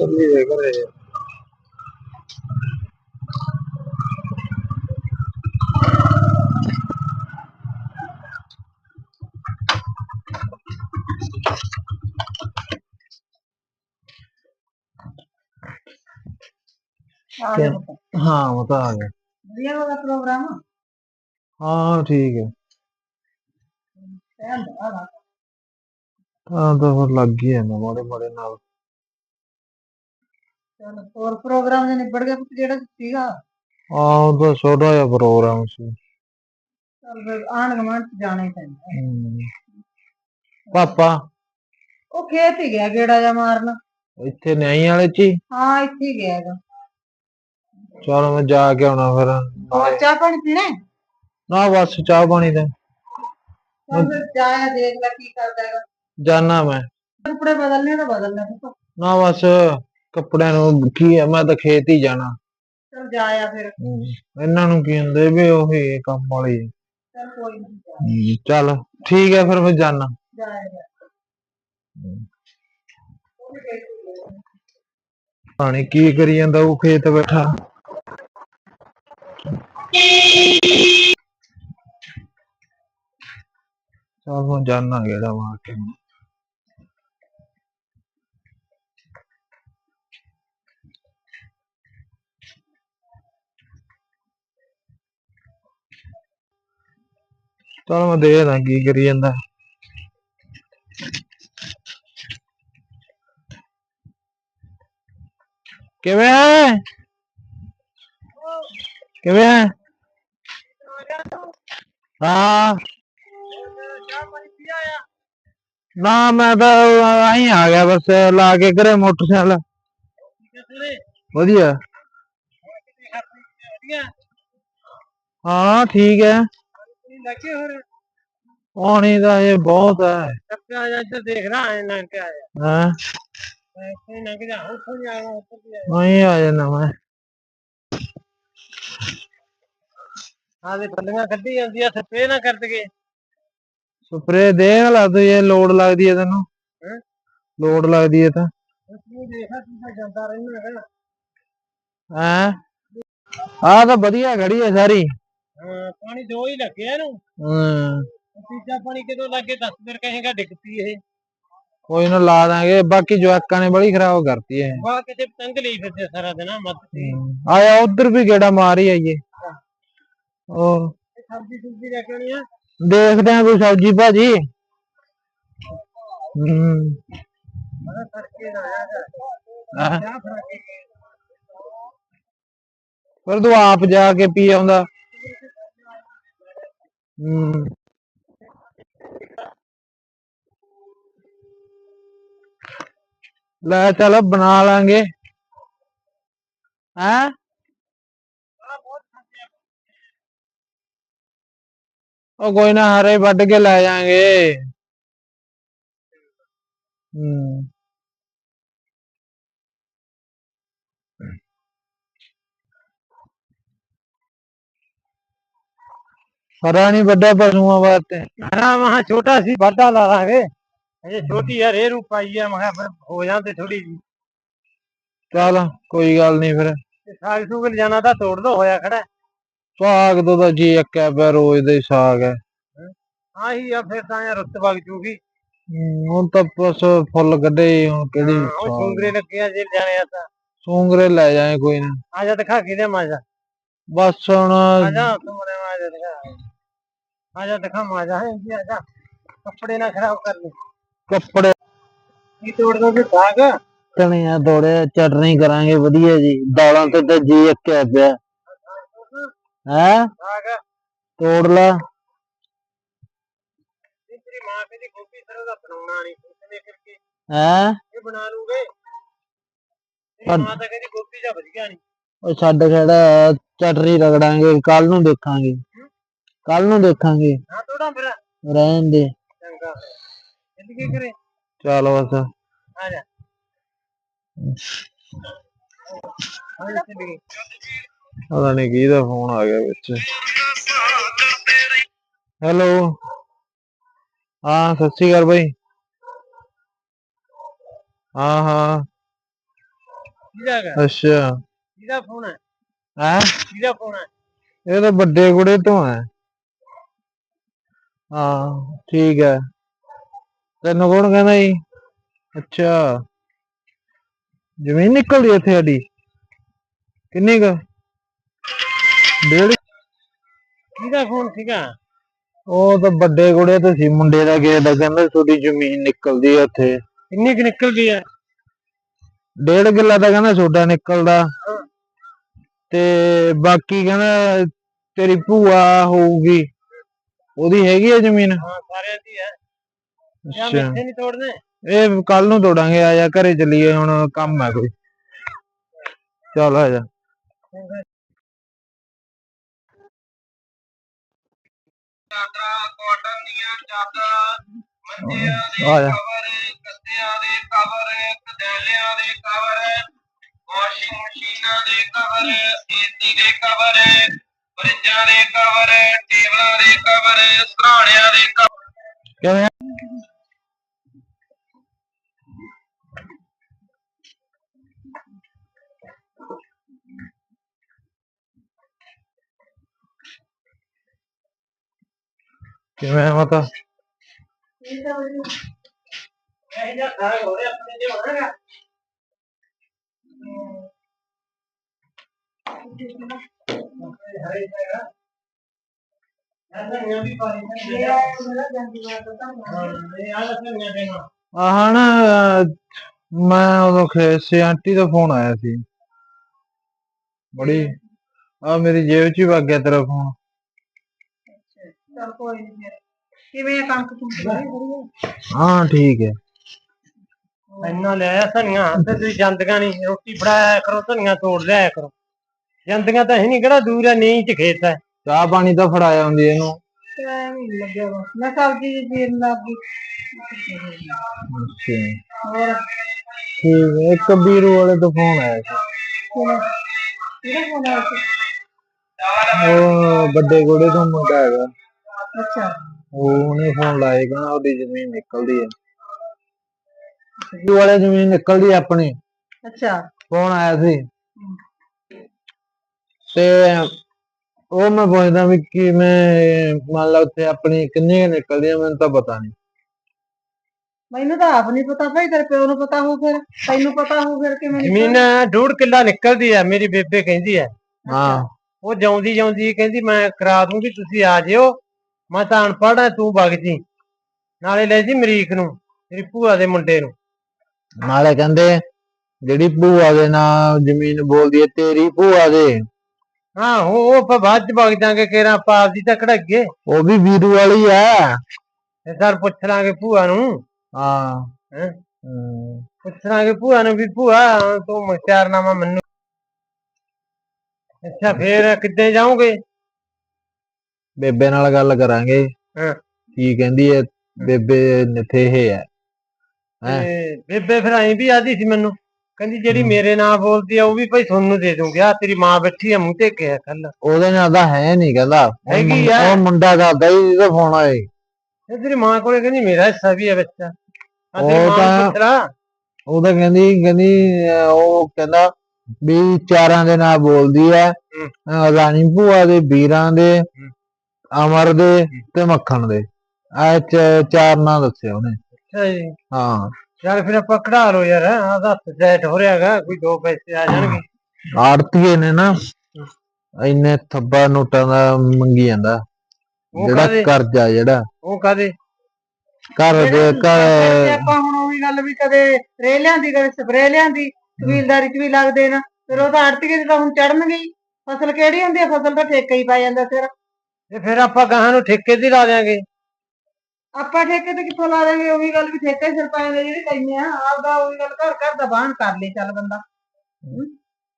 ਚੱਲੀਏ ਘਰੇ। ਆ ਗਿਆ। ਪੁੱਤ। ਹਾਂ ਉਹ ਤਾਂ ਆ ਗਿਆ। ਵਧੀਆ ਉਹਦਾ ਪ੍ਰੋਗਰਾਮ? ਹਾਂ ਠੀਕ ਹੈ। ਕਹਿਣ ਦਾ ਵਾ। ਤਾਂ ਤਾਂ ਫਿਰ ਲੱਗ ਹੀ ਜਾਂਦਾ ਮਾੜੇ ਮਾੜੇ ਨਾਲ। ਚੱਲ ਹੋਰ ਪ੍ਰੋਗਰਾਮ ਜੇ ਨਿਬੜ ਗਿਆ ਪੁੱਤ ਜਿਹੜਾ ਸੀਗਾ? ਆ ਉਹਦਾ ਛੋਟਾ ਜਿਹਾ ਪ੍ਰੋਗਰਾਮ ਸੀ। ਚੱਲ ਫਿਰ ਆਣ ਗਮਾਂਡ ਚ ਜਾਣਾ ਹੀ ਪੈਂਦਾ। ਹਮ। ਪਾਪਾ? ਉਹ ਖੇਤ ਹੀ ਗਿਆ ਗੇੜਾ ਜਾ ਮਾਰਨ। ਇੱਥੇ ਨਿਆਈ ਵਾਲੇ ਚ ਹੀ? ਹਾਂ ਇੱਥੇ ਹੀ ਗਿਆ ਹੈਗਾ। ਚਲ ਮੈਂ ਜਾ ਕੇ ਆਉਣਾ ਫਿਰ। ਹੋਰ ਚਾਹ ਪਾਣੀ ਪੀਣਾ? ਹੈ? ਨਾ ਬਸ ਚਾਹ ਪਾਣੀ ਦਾ। ਚੱਲ ਫਿਰ ਜਾਇਆ ਦੇਖ ਲੈ ਕੀ ਕਰਦਾ ਹੈਗਾ। ਜਾਨਾ ਮੈਂ। ਕੱਪੜੇ ਬਦਲਨੇ ਤਾਂ ਬਦਲਨੇ ਪੁੱਤ। ਨਾ ਬਸ ਕੱਪੜਿਆਂ ਨੂੰ ਕੀ ਹੈ ਮੈਂ ਤਾਂ ਖੇਤ ਹੀ ਜਾਣਾ। ਚੱਲ ਜਾਇਆ ਫਿਰ। ਹਮ, ਇਹਨਾਂ ਨੂੰ ਕੀ ਹੁੰਦੇ ਵੀ ਉਹੀ ਕੰਮ ਵਾਲੀ ਚੱਲ ਕੋਈ ਨਹੀਂ ਚੱਲ ਠੀਕ ਹੈ ਫਿਰ ਮੈਂ ਜਾਣਾ ਜਾਇਆ ਜਾ। ਉਹ ਵੀ ਦੇਖ ਲਊਗਾ। ਪਾਣੀ ਕੀ ਕਰੀ ਜਾਂਦਾ ਉਹ ਖੇਤ ਬੈਠਾ। ਚੱਲ ਮੈਂ ਜਾਣਾ ਗੇੜਾ ਮਾਰ ਕੇ ਚੱਲ ਮੈਂ ਦੇਖਦਾ ਕੀ ਕਰੀ ਜਾਂਦਾ। ਕਿਵੇਂ ਹੈ ਕਿਵੇਂ ਹੈ ਹਾਂ। ਨਾ ਮੈਂ ਤਾਂ ਆਈ ਆ ਗਿਆ ਬਸ, ਲਾ ਕੇ ਘਰੇ ਮੋਟਰਸਾਈਕਲ। ਵਧੀਆ। ਹਾਂ, ਠੀਕ ਹੈ ਲੱਗੇ ਹੋਰ? ਪਾਣੀ ਦਾ ਇਹ ਬਹੁਤ ਹੈ। ਸੱਪੇ ਆ ਜਾ ਇੱਧਰ ਦੇਖ ਰਹਾ ਹੈ ਨਾ ਕਿ ਆਇਆ। ਹਾਂ? ਕੋਈ ਨਾ ਕਿ ਜਾ ਉੱਥੋਂ ਨਹੀਂ ਆਇਆ ਉੱਥੋਂ ਦੀ ਆਇਆ ਨਹੀਂ ਆ ਜਾਣਾ ਮੈਂ। ਹਾਂ ਦੇ ਬੱਲੀਆਂ ਕੱਢੀ ਜਾਂਦੀ ਆ ਸਪਰੇ ਨਾ ਕਰ ਦਗੇ ਸਪਰੇ ਦੇਖ ਲਾ ਤੂੰ ਇਹ ਲੋਡ ਲੱਗਦੀ ਹੈ ਤੈਨੂੰ। ਹੈਂ? ਲੋਡ ਲੱਗਦੀ ਹੈ ਤਾਂ। ਤੂੰ ਦੇਖਾ ਤੂੰ ਤਾਂ ਜਾਂਦਾ ਰਹਿਣਾ ਹੈਗਾ। ਹੈ? ਆਹ ਤਾਂ ਵਧੀਆ ਖੜੀ ਹੈ ਸਾਰੀ। ਹਾਂ ਪਾਣੀ ਦੋ ਹੀ ਲੱਗੇ ਇਹਨੂੰ। ਹਮ ਤੀਜਾ ਪਾਣੀ ਕਿਦੋਂ ਲੱਗੇ ਦੱਸ ਫਿਰ ਕਹੇਗਾ ਡਿੱਗ ਪਈ ਇਹ। ਕੋਈ ਨਾ ਲਾ ਦਾਂਗੇ ਬਾਕੀ ਜਵਾਕਾਂ ਨੇ ਬੜੀ ਖਰਾਬ ਕਰਤੀ ਹੈ ਵਾਹ ਕਿਤੇ ਪਤੰਗ ਲਈ ਫਿਰਦੇ ਸਾਰਾ ਦਿਨ ਮੱਤ ਤੇ। ਆਇਆ ਉਧਰ ਵੀ ਗੇੜਾ ਮਾਰ ਹੀ। ਆਈਏ ਉਹ ਇਹ ਸਬਜ਼ੀ ਸੁਬਜ਼ੀ ਲੈ ਕੇ ਆਉਣੀ ਆ? ਦੇਖਦੇ ਆ ਕੋਈ ਸਬਜੀ ਭਾਜੀ। ਹਮ ਮੈਂ ਕਰਕੇ ਨਾ ਆਇਆ ਕਰ ਹੈਂ? ਫਿਰ ਤੂੰ ਆਪ ਜਾ ਕੇ ਪੀ ਆਉਂਦਾ। ਹਮ ਲੈ ਚੱਲ ਬਣਾ ਲਾਂਗੇ। ਹੈਂ? ਉਹ ਕੋਈ ਨਾ ਹਰੇ ਵੱਢ ਕੇ ਲੈ ਜਾਾਂਗੇ। ਹਮ ਹਰਾ ਨਹੀਂ ਵੱਡਾ ਪਸ਼ੂਆਂ ਵਾਸਤੇ। ਹਰਾ ਮਹਾ ਛੋਟਾ ਸੀ ਵਾਢਾ ਲਾ ਲਾਂਗੇ ਅਜੇ ਛੋਟੀ ਆ ਰੇ ਰੂ ਪਾਈ ਆ ਮੈਂ ਫਿਰ ਹੋ ਜਾਂਦੇ ਥੋੜੀ ਜੀ ਚੱਲ ਕੋਈ ਗੱਲ ਨਹੀਂ ਫਿਰ। ਤੇ ਸਾਗ ਸੂਗ ਲਿਜਾਣਾ ਤਾਂ ਤੋੜ ਦੋ ਹੋਇਆ ਖੜਾ। ਸਾਗ ਤੋਂ ਤਾਂ ਜੀ ਇੱਕ ਪਿਆ ਰੋਜ਼ ਦਾ ਹੀ ਸਾਗ ਹੈ। ਆਹੀ ਆ ਫਿਰ ਤਾਂ ਯਾਰ ਰੁੱਤ ਵਗ ਜੂਗੀ। ਹੁਣ ਤਾਂ ਬਸ ਫੁੱਲ ਕੱਢੇ ਹੀ, ਹੁਣ ਕਿਹੜੀ ਹਾਂ, ਉਹ ਸਾਗ। ਸੁੰਗਰੇ ਲੱਗੇ ਆ ਜੇ ਜਾਣੇ ਆ ਤਾਂ। ਸੂੰਗਰੇ ਲੈ ਜਾਏ ਕੋਈ ਨਾ। ਆ ਜਾ ਦਿਖਾ ਕੇ ਦੇ ਮਾਜਾ। ਬਸ ਹੁਣ ਆ ਜਾ ਮਰੇ ਮਾਜਾ ਦਿਖਾ। ਆ ਦਿਖਾ ਮਾਜਾ ਹੈ ਜੀ ਆ ਜਾ ਕੱਪੜੇ ਨਾ ਖਰਾਬ ਕਰ ਲੈ ਕੱਪੜੇ ਕੀ ਤੋੜ ਦੋਗੇ ਸਾਗ ਧਨੀਆ ਤੋੜੇ ਚਟਨੀ ਕਰਾਂਗੇ ਵਧੀਆ ਜੀ। ਦਾਲਾਂ ਤੇ ਤਾਂ ਜੀ ਅੱਕਿਆ ਪਿਆ। ਹੈ? ਸਾਗ ਤੋੜ ਲਾ। ਤੇਰੀ ਮਾਂ ਕਹਿੰਦੀ ਗੋਭੀ ਸਰੋਂ ਦਾ ਬਣਾਉਣਾ ਨਹੀਂ ਉਸਨੇ ਕਰਕੇ ਹੈ? ਇਹ ਬਣਾ ਲੂਗੇ? ਤੇਰੀ ਮਾਂ ਤਾਂ ਕਹਿੰਦੀ ਗੋਭੀ ਦਾ ਵਧੀਆ ਨਹੀਂ। ਉਹ ਛੱਡ ਖੜਾ ਚਟਨੀ ਰਗੜਾਂਗੇ ਕੱਲ ਨੂੰ ਦੇਖਾਂਗੇ। ਕੱਲ ਨੂੰ ਦੇਖਾਂਗੇ। ਨਾ ਤੋੜਾਂ ਫਿਰ। ਰਹਿਣ ਦੇ। ਚੰਗਾ। ਕੀ ਕਰੇ? ਚੱਲ ਬਸ। ਆ ਜਾ। ਆ ਜਾ ਚੱਲੀ ਪਤਾ ਨਹੀਂ ਕਿਹਦਾ ਫੋਨ ਆ ਗਿਆ ਵਿੱਚ। ਹੈਲੋ। ਹਾਂ ਸਤਿ ਸ਼੍ਰੀ ਅਕਾਲ ਬਾਈ। ਹਾਂ ਹਾਂ। ਕਿਹਦਾ ਅੱਛਾ। ਕਿਹਦਾ ਫੋਨ ਹੈ? ਹੈ? ਕਿਹਦਾ ਫੋਨ ਹੈ? ਇਹ ਤਾਂ ਵੱਡੇ ਗੁੜੇ ਤੋਂ ਹੈ। ਹਾਂ ਠੀਕ ਹੈ। ਤੈਨੂੰ ਕੌਣ ਕਹਿੰਦਾ ਜੀ ਅੱਛਾ। ਜ਼ਮੀਨ ਨਿਕਲਦੀ ਇੱਥੇ ਸਾਡੀ। ਕਿੰਨੀ ਕੁ? ਡੇਢ ਕਿਹਦਾ ਫੋਨ ਸੀਗਾ ਉਹ ਤਾਂ ਵੱਡੇ ਗੁੜੇ ਤੋਂ ਸੀ ਮੁੰਡੇ ਦਾ ਕਿਸੇ ਦਾ ਕਹਿੰਦਾ ਤੁਹਾਡੀ ਜ਼ਮੀਨ ਨਿਕਲਦੀ ਆ ਉੱਥੇ ਕਿੰਨੀ ਕੁ ਨਿਕਲਦੀ ਹੈ? ਡੇਢ ਕਿੱਲਾ ਤਾਂ ਕਹਿੰਦਾ ਤੁਹਾਡਾ ਨਿਕਲਦਾ। ਤੇ ਬਾਕੀ ਕਹਿੰਦਾ ਤੇਰੀ ਭੂਆ ਹੋਊਗੀ। ਉਹਦੀ ਹੈਗੀ ਆ ਜ਼ਮੀਨ? ਹਾਂ ਸਾਰਿਆਂ ਦੀ ਹੈ। ਅੱਛਾ। ਮਿੱਠੇ ਨਹੀਂ ਤੋੜਨੇ। ਇਹ ਕੱਲ ਨੂੰ ਤੋੜਾਂਗੇ ਆ ਜਾ ਘਰੇ ਚੱਲੀਏ ਹੁਣ ਕੰਮ ਹੈ ਕੋਈ। ਚੱਲ ਆ ਜਾ। ਆ ਜਾ। ਗੱਦਿਆਂ ਦੇ ਕਵਰ ਕਦੈਲਿਆਂ ਦੇ ਕਵਰ ਵਾਸ਼ਿੰਗ ਮਸ਼ੀਨਾਂ ਦੇ ਕਵਰ ਏਸੀ ਦੇ ਕਵਰ ਫਰਿੱਜਾਂ ਦੇ ਕਵਰ ਟੇਬਲਾਂ ਦੇ ਕਵਰ ਸਰਾਣਿਆਂ ਦੇ ਕਵਰ ਕਿਵੇਂ ਆ? ਕਿਵੇਂ ਮਾਤਾ ਇਹ ਜਿਹਾ ਖਰਾਬ ਹੋ ਰਿਹਾ ਆਪਣੇ ਤੇ ਹੋਣਾਗਾ ਹਰੇ ਹੈਗਾ ਆਹ ਨਾ ਮੈਂ ਉਦੋਂ ਖੇਤ ਆਂਟੀ ਦਾ ਫੋਨ ਆਇਆ ਸੀ। ਬੜੀ ਆ ਮੇਰੀ ਜੇਬ 'ਚ ਹੀ ਵਗ ਗਿਆ ਤੇਰਾ ਫੋਨ। ਕਿਵੇਂ ਆ ਕਣਕ ਹਾਂ, ਠੀਕ ਹੈ। ਇੰਨਾ ਲੈ ਆਇਆ ਧਨੀਆ, ਤੇ ਤੁਸੀਂ ਜਾਂਦੀਆਂ ਨਹੀਂ ਰੋਟੀ ਫੜਾਇਆ ਕਰੋ, ਧਨੀਆ ਤੋੜ ਲਿਆਇਆ ਕਰੋ। ਜਾਂਦੀਆਂ ਤਾਂ ਹੈ ਨਹੀਂ ਕਿਹੜਾ ਦੂਰ ਹੈ ਨੀਂ ਚ ਖੇਤ ਹੈ ਚਾਹ ਪਾਣੀ ਤਾਂ ਫੜਾਇਆ ਹੁੰਦੀ ਇਹਨੂੰ। ਟਾਈਮ ਹੀ ਨੀ ਲੱਗਿਆ ਬਸ ਮੈਂ ਸਬਜ਼ੀ ਜੀ ਚੀਰਨ ਲੱਗ ਗਈ ਅੱਛਾ। ਹੋਰ? ਠੀਕ ਹੈ ਇੱਕ ਵੀਰੂ ਵਾਲੇ ਤੋਂ ਫੋਨ ਆਇਆ ਸੀ। ਕਿਹੜਾ ਕਿਹੜਾ ਫੋਨ ਆਇਆ ਸੀ? ਉਹ ਵੱਡੇ ਗੋੜੇ ਤੋਂ ਮੁੰਡਾ ਹੈਗਾ। ਅੱਛਾ। ਉਹ ਉਹਨੇ ਫੋਨ ਲਾਇਆ ਕਹਿੰਦਾ ਉਹਦੀ ਜ਼ਮੀਨ ਨਿਕਲਦੀ ਹੈ ਵੀਰੂ ਵਾਲੇ ਜ਼ਮੀਨ ਨਿਕਲਦੀ ਆਪਣੀ। ਅੱਛਾ। ਫੋਨ ਆਇਆ ਸੀ। ਤੇ ਉਹ ਮੈਂ ਪੁੱਛਦਾ ਵੀ ਕਿਵੇਂ ਮੰਨ ਲਾ ਉੱਥੇ ਆਪਣੀ ਕਿੰਨੀ ਕੁ ਨਿਕਲਦੀ ਹੈ ਮੈਨੂੰ ਤਾਂ ਪਤਾ ਨਹੀਂ। ਮੈਨੂੰ ਤਾਂ ਆਪ ਨਹੀਂ ਪਤਾ ਭਾਈ ਤੇਰੇ ਪਿਓ ਨੂੰ ਪਤਾ ਹੋਊ ਫਿਰ। ਤੈਨੂੰ ਪਤਾ ਹੋਊ ਫਿਰ ਕਿਵੇਂ ਜ਼ਮੀਨ ਡੂਢ ਕਿੱਲਾ ਨਿਕਲਦੀ ਹੈ ਮੇਰੀ ਬੇਬੇ ਕਹਿੰਦੀ ਹੈ। ਹਾਂ ਉਹ ਜਾਉਂਦੀ ਜਾਉਂਦੀ ਕਹਿੰਦੀ ਮੈਂ ਕਰਾ ਦੂੰਗੀ ਤੁਸੀਂ ਆ ਜਿਓ। ਮੈਂ ਤਾਂ ਅਨਪੜ੍ਹ ਹਾਂ ਤੂੰ ਵਗ ਜੀ। ਨਾਲੇ ਲੈ ਜੀ ਮਰੀਕ ਨੂੰ ਤੇਰੀ ਭੂਆ ਦੇ ਮੁੰਡੇ ਨੂੰ। ਨਾਲੇ ਕਹਿੰਦੇ ਜਿਹੜੀ ਭੂਆ ਦੇ ਨਾਂ ਜ਼ਮੀਨ ਬੋਲਦੀ ਹੈ ਤੇਰੀ ਭੂਆ ਦੇ। ਹਾਂ ਉਹ ਆਪਾਂ ਬਾਅਦ ਚ ਵਗ ਜਾਾਂਗੇ ਕਿਹੜਾ ਆਪਾਂ ਆਪਦੀ ਤਾਂ ਕਢਾਈਏ। ਉਹ ਵੀ ਵੀਰੂ ਵਾਲੀ ਹੈ ਤੇ ਸਰ ਪੁੱਛ ਲਾਂਗੇ ਭੂਆ ਨੂੰ। ਹਾਂ। ਹੈਂ? ਹਮ, ਪੁੱਛ ਲਾਂਗੇ ਭੂਆ ਨੂੰ ਵੀ ਭੂਆ ਤੂੰ ਮੁਖਤਿਆਰਨਾਮਾ ਮੈਨੂੰ। ਅੱਛਾ ਫੇਰ ਕਿੱਦਾਂ ਜਾਓਗੇ? ਬੇਬੇ ਨਾਲ ਗੱਲ ਕਰਾਂਗੇ। ਹਾਂ। ਕੀ ਕਹਿੰਦੀ ਹੈ। ਬੇਬੇ ਨਿਥੇ ਹੈ ਹੈਂ? ਤੇ ਬੇਬੇ ਫਿਰ ਐਂ ਵੀ ਆਦੀ ਸੀ ਮੈਨੂੰ। ਕਹਿੰਦੀ ਜਿਹੜੀ ਹਮ। ਮੇਰੇ ਨਾਂ ਬੋਲਦੀ ਆ ਉਹ ਵੀ ਭਾਈ ਤੁਹਾਨੂੰ ਦੇ ਦੂੰਗੀ। ਆ ਤੇਰੀ ਮਾਂ ਬੈਠੀ ਆ ਮੂੰਹ ਤੇ ਕਿਹਾ ਕੱਲ ਉਹਦੇ ਨਾਲ ਤਾਂ ਹੈ ਨਹੀਂ ਕਹਿੰਦਾ ਉਹ ਹੈਗੀ ਮੁੰ- ਆ। ਉਹ ਮੁੰਡਾ ਕਰਦਾ ਹੀ ਜਿਹਦਾ ਫੋਨ ਆਏ। ਤੇਰੀ ਮਾਂ ਕੋਲੇ ਕਹਿੰਦੀ ਮੇਰਾ ਹਿੱਸਾ ਵੀ ਹੈ ਵਿੱਚ। ਆ ਤੇਰੀ ਉਹ ਮਾਂ ਨੂੰ ਤਾਂ- ਉਹ ਤਾਂ ਕਹਿੰਦੀ ਕਹਿੰਦੀ ਅਹ ਉਹ ਕਹਿੰਦਾ ਵੀ ਚਾਰਾਂ ਦੇ ਨਾਲ ਬੋਲਦੀ ਹੈ। ਅਹ ਰਾਣੀ ਭੂਆ ਦੇ ਵੀਰਾਂ ਦੇ ਅਮਰ ਦੇ ਤੇ ਮੱਖਣ ਦੇ। ਆ ਚਾਰ ਨਾਂ ਦੱਸੇ ਉਹਨੇ। ਅੱਛਾ ਜੀ। ਹਾਂ। ਯਾਰ ਫਿਰ ਆਪਾਂ ਕਢਾ ਲਓ ਯਾਰ ਆਦਾ ਸੈਟ ਹੋ ਰਿਹਾਗਾ ਕੋਈ ਦੋ ਪੈਸੇ ਆ ਜਾਣਗੇ। ਆੜਤੀਏ ਨੇ ਨਾ ਇੰਨੇ ਥੱਬਾ ਨੋਟਾਂ ਦਾ ਮੰਗੀ ਜਾਂਦਾ। ਉਹ ਜਿਹੜਾ ਕਾਹਦੇ? ਕਰਜ਼ਾ ਜਿਹੜਾ। ਉਹ ਕਾਦੇ ਘਰ ਦੇ ਘਰ ਆਪਾਂ ਹੁਣ ਉਹੀ ਗੱਲ ਵੀ ਕਦੇ ਰੇ ਲਿਆਂਦੀ ਕਦੇ ਸਪਰੇ ਲਿਆਂਦੀ ਕਬੀਲਦਾਰੀ ਚ ਵੀ ਲੱਗਦੇ ਨਾ। ਫਿਰ ਉਹ ਤਾਂ ਆੜਤੀਏ ਚ ਤਾਂ ਹੁਣ ਚੜਨਗੇ ਹੀ। ਫਸਲ ਕਿਹੜੀ ਹੁੰਦੀ ਆ? ਫਸਲ ਤਾਂ ਠੇਕਾ ਹੀ ਪਾ ਜਾਂਦਾ ਫਿਰ ਤੇ ਫਿਰ ਆਪਾਂ ਗਾਹਾਂ ਨੂੰ ਠੇਕੇ ਤੇ ਲਾ ਦਿਆਂਗੇ। ਆਪਾਂ ਠੇਕੇ ਤੇ ਕਿੱਥੋਂ ਲਾ ਦੇਂਗੇ ਉਹੀ ਗੱਲ ਵੀ ਠੇਕੇ ਸਿਰ ਪਾਏ ਜਿਹੜੇ ਕਹਿੰਦੇ ਆ, ਆਪਦਾ ਉਹੀ ਗੱਲ ਘਰ ਘਰ ਦਾ ਬਾਹਨ ਕਰ ਲਈ ਚੱਲ ਬੰਦਾ।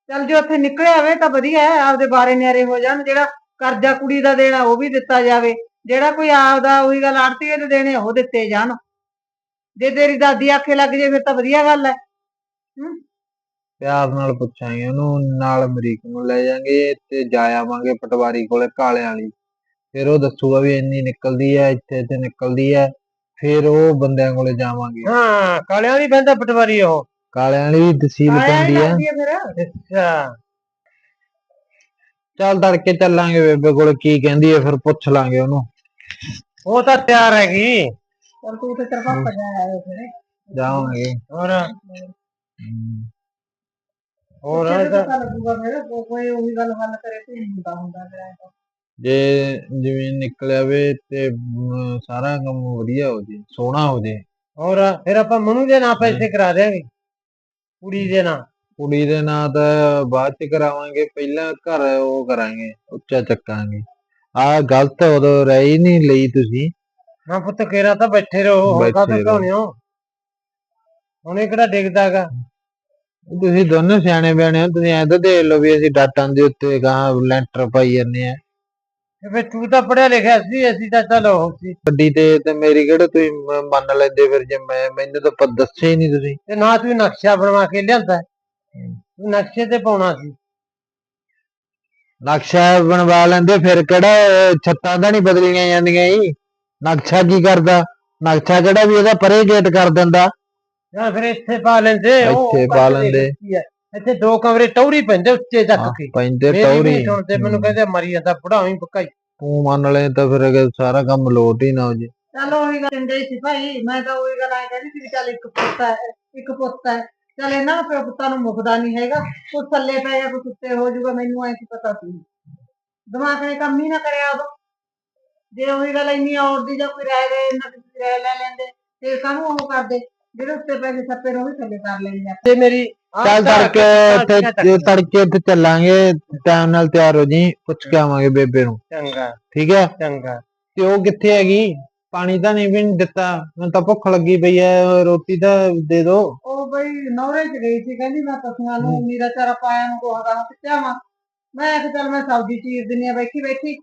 ਚੱਲ ਜੇ ਉੱਥੇ ਨਿਕਲਿਆ ਹੋਵੇ ਤਾਂ ਵਧੀਆ ਹੈ, ਆਪਦੇ ਬਾਰੇ ਨਿਆਰੇ ਹੋ ਜਾਣ, ਜਿਹੜਾ ਕਰਜ਼ਾ ਕੁੜੀ ਦਾ ਦੇਣਾ ਉਹ ਵੀ ਦਿੱਤਾ ਜਾਵੇ। ਜਿਹੜਾ ਕੋਈ ਆਪਦਾ ਉਹੀ ਗੱਲ ਆੜਤੀਏ ਦੇ ਦੇਣੇ, ਉਹ ਦਿੱਤੇ ਜਾਣ। ਜੇ ਤੇਰੀ ਦਾਦੀ ਆਖੇ ਲੱਗ ਜੇ, ਫਿਰ ਤਾਂ ਵਧੀਆ ਗੱਲ ਹੈ। ਪਿਆਰ ਨਾਲ ਪੁੱਛਾਂਗੇ ਉਹਨੂੰ, ਨਾਲ ਅਮਰੀਕ ਨੂੰ ਲੈ ਜਾਾਂਗੇ ਤੇ ਜਾ ਆਵਾਂਗੇ ਪਟਵਾਰੀ ਕੋਲੇ ਕਾਲਿਆਂ ਵਾਲੀ ਫਿਰ ਉਹ ਦੱਸੂਗਾ ਵੀ ਇੰਨੀ ਨਿਕਲਦੀ ਹੈ ਇੱਥੇ ਇੱਥੇ ਨਿਕਲਦੀ ਹੈ ਫਿਰ ਉਹ ਬੰਦਿਆਂ ਕੋਲੇ ਜਾਵਾਂਗੇ। ਹਾਂ ਕਾਲਿਆਂ ਦੀ ਬੰਦਾ ਪਟਵਾਰੀ ਉਹ। ਕਾਲਿਆਂ ਵਾਲੀ ਵੀ ਆਇਆ ਪੈਂਦੀ ਫਿਰ ਅੱਛਾ। ਚੱਲ ਤੜਕੇ ਚੱਲਾਂਗੇ ਬੇਬੇ ਕੋਲ ਕੀ ਕਹਿੰਦੀ ਹੈ ਫਿਰ ਪੁੱਛ ਲਾਂਗੇ ਉਹਨੂੰ। ਉਹ ਤਾਂ ਤਿਆਰ ਹੈਗੀ। ਚੱਲ ਤੂੰ ਤੇ ਤੇਰਾ ਪਾਪਾ ਜਾਇਆ ਫਿਰ। ਜਾਵਾਂਗੇ। ਹੋਰ? ਹਮ, ਹੋਰ ਹੋਰ ਇਹ ਤਾਂ- ਲੱਗੂਗਾ ਫਿਰ ਕੋ- ਕੋਈ ਉਹੀ ਗੱਲ ਗੱਲ ਕਰੇ ਤੇ ਨਹੀਂ ਹੁੰਦਾ ਹੁੰਦਾ ਫਿਰ ਐਂ ਤਾਂ। ਜੇ ਜਿਵੇਂ ਨਿਕਲਿਆ ਵੇ ਤੇ ਅਮ, ਸਾਰਾ ਕੰਮ ਵਧੀਆ ਹੋ ਜੇ ਸੋਹਣਾ ਹੋ ਜੇ। ਹੋਰ ਫਿਰ ਆਪਾਂ ਮਨੂ ਦੇ ਨਾਂ ਪੈਸੇ ਕਰਾ ਦੇਾਂਗੇ ਕੁੜੀ ਦੇ ਨਾਂ। ਕੁੜੀ ਦੇ ਨਾਂ ਤਾਂ ਬਾਅਦ ਚ ਕਰਾਵਾਂਗੇ ਪਹਿਲਾਂ ਘਰ ਉਹ ਕਰਾਂਗੇ ਉੱਚਾ ਚੱਕਾਂਗੇ। ਆ ਗਲਤ ਉਦੋਂ ਰਹੀ ਨਹੀਂ ਲਈ ਤੁਸੀਂ। ਨਾ ਪੁੱਤ ਕੇਰਾ ਤਾਂ ਬੈਠੇ ਰਹੋ ਹੁਣ ਕਾ ਬੈਠੇ ਹੋਣੇ ਹੋ ਹੁਣੇ ਕਿਹੜਾ ਡਿੱਗਦਾਗਾ? ਤੁਸੀਂ ਦੋਨੋਂ ਸਿਆਣੇ ਬਿਆਣੇ ਹੋ ਤੁਸੀਂ ਐਂ ਤਾਂ ਦੇਖ ਲਓ ਵੀ ਅਸੀਂ ਡਾਟਾਂ ਦੇ ਉੱਤੇ ਗਾਂ ਲੈਂਟਰ ਪਾਈ ਜਾਂਦੇ ਆ। ਫਿਰ ਤੂੰ ਤਾਂ ਪੜਿਆ ਲਿਖਿਆ ਸੀ ਅਸੀਂ ਤਾਂ ਚਲੋ ਸੀ। ਗੱਡੀ ਤੇ ਤੇ ਮੇਰੀ ਕਿਹੜਾ ਤੁਸੀਂ ਮ- ਮੰਨ ਲੈਂਦੇ ਫਿਰ ਜੇ ਮੈਂ ਮੈਨੂੰ ਤਾਂ ਪ- ਦੱਸਿਆ ਹੀ ਨਹੀਂ ਤੁਸੀਂ। ਤੇ ਨਾ ਤੂੰ ਨਕਸ਼ਾ ਬਣਵਾ ਕੇ ਲਿਆਂਦਾ। ਹੈ। ਤੂੰ ਨਕਸ਼ੇ ਤੇ ਪਾਉਣਾ ਸੀ। ਨਕਸ਼ਾ ਬਣਵਾ ਲੈਂਦੇ ਫਿਰ ਕਿਹੜਾ ਇਹ ਛੱਤਾਂ ਤਾਂ ਨਹੀਂ ਬਦਲੀਆਂ ਜਾਂਦੀਆਂ ਜੀ। ਨਕਸ਼ਾ ਕੀ ਕਰਦਾ? ਨਕਸ਼ਾ ਕਿਹੜਾ ਵੀ ਇਹਦਾ ਪਰੇ ਗੇਟ ਕਰ ਦਿੰਦਾ। ਜਾਂ ਫਿਰ ਇੱਥੇ ਪਾ ਲੈਂਦੇ ਉਹ ਇੱਥੇ ਪਾ ਲੈਂਦੇ। ਕੀ ਹੈ। ਇੱਥੇ ਦੋ ਕਮਰੇ ਟੌਰੀ ਪੈਂਦੇ ਉੱਚੇ ਹਾਂ, ਕੇ। ਪੈਂਦੇ ਮੇਰੀ ਟੌਰੀ ਸੁਣਦੇ ਮੈਨੂੰ ਕਹਿੰਦੇ ਮਰੀ ਜਾਂਦਾ ਪੜਾਵੀਂ ਪੱਕਾਈ ਤੂੰ ਮੰਨ ਲੈ ਤਾਂ ਫਿਰ ਅਗੇ ਸਾਰਾ ਕੰਮ ਲੋਟ ਹੀ ਨਾ ਹੋ ਜੇ। ਚੱਲ ਉਹੀ ਗੱਲ ਕਹਿੰਦੇ ਸੀ ਭਾਈ ਮੈਂ ਤਾਂ ਉਹੀ ਗੱਲ ਆਏ ਕਹਿੰਦੀ ਸੀ ਵੀ ਚੱਲ ਇੱਕ ਪੁੱਤ ਹੈ ਇੱਕ ਪੁੱਤ ਹੈ। ਚੱਲ ਇਹਨਾਂ ਨੂੰ ਪਿਓ ਪੁੱਤਾਂ ਨੂੰ ਮੁਕਦਾ ਨਹੀਂ ਹੈਗਾ ਕੁਛ ਥੱਲੇ ਪੈ ਗਿਆ ਕੁਛ ਉੱਤੇ ਹੋ ਜਾਊਗਾ ਮੈਨੂੰ ਐ ਕੀ ਪਤਾ ਸੀ। ਦਿਮਾਗ ਨੇ ਕੰਮ ਹੀ ਨਾ ਕਰਿਆ ਉਦੋਂ। ਜੇ ਉਹੀ ਗੱਲ ਇੰਨੀ ਔਰਦੀ ਜਾਂ ਕੋਈ ਰਹਿ ਗਏ ਇਹਨਾਂ ਦੀ ਰਹਿ ਲੈ ਲੈਂਦੇ ਤੇ ਕਾਹਨੂੰ ਉਹ ਕਰਦੇ? ਜਿਹੜੇ ਉੱਤੇ ਪੈ ਸੱਪੇ ਨੂੰ ਵੀ ਥੱਲੇ ਕਰ ਲੈਂਦੇ ਆ। ਤੇ ਮੇਰੀ ਚੱਲ ਤੜਕੇ ਇੱਥੇ ਤੜਕੇ ਇੱਥੇ ਚੱਲਾਂਗੇ ਟਾਈਮ ਨਾਲ ਤਿਆਰ ਹੋ ਜੀ ਪੁੱਛ ਕੇ ਆਵਾਂਗੇ ਬੇਬੇ ਨੂੰ। ਚੰਗਾ ਠੀਕ ਹੈ? ਚੰਗਾ। ਤੇ ਉਹ ਕਿੱਥੇ ਹੈਗੀ? ਪਾਣੀ ਤਾਂ ਨਹੀਂ ਵੀ ਦਿੱਤਾ। ਮੈਨੂੰ ਤਾਂ ਭੁੱਖ ਲੱਗੀ ਪਈ ਐ ਰੋਟੀ ਤਾਂ ਦੇ ਦੋ। ਉਹ ਬਈ ਨੌਰੇ ਚ ਗਈ ਸੀ ਕਹਿੰਦੀ ਮੈਂ ਪਸ਼ੂਆਂ ਨੂੰ ਨੀਰਾ ਚਾਰਾ ਪਾਇਆ ਨੂੰ ਕੋਹਦਾ ਨੂੰ ਪਿੱਛਾ ਵਾਂ। ਮੈਂ ਕਿਹਾ ਚੱਲ ਮੈਂ ਸਬਜ਼ੀ ਚੀਰ ਦਿੰਨੀ ਆ ਬੈਠੀ ਬੈਠੀ।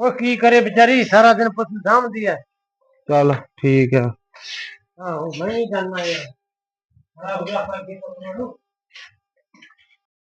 ਉਹ ਕੀ ਕਰੇ ਵਿਚਾਰੀ ਸਾਰਾ ਦਿਨ ਪਸ਼ੂ ਸਾਂਭਦੀ ਚੱਲ ਠੀਕ ਆਹੋ ਮੈਂ ਹੀ ਜਾਣਾ ਯਾਰ ਖਰਾਬ ਹੋ ਗਿਆ ਆਪਾਂ ਕੀ ਪਸ਼ੂਆਂ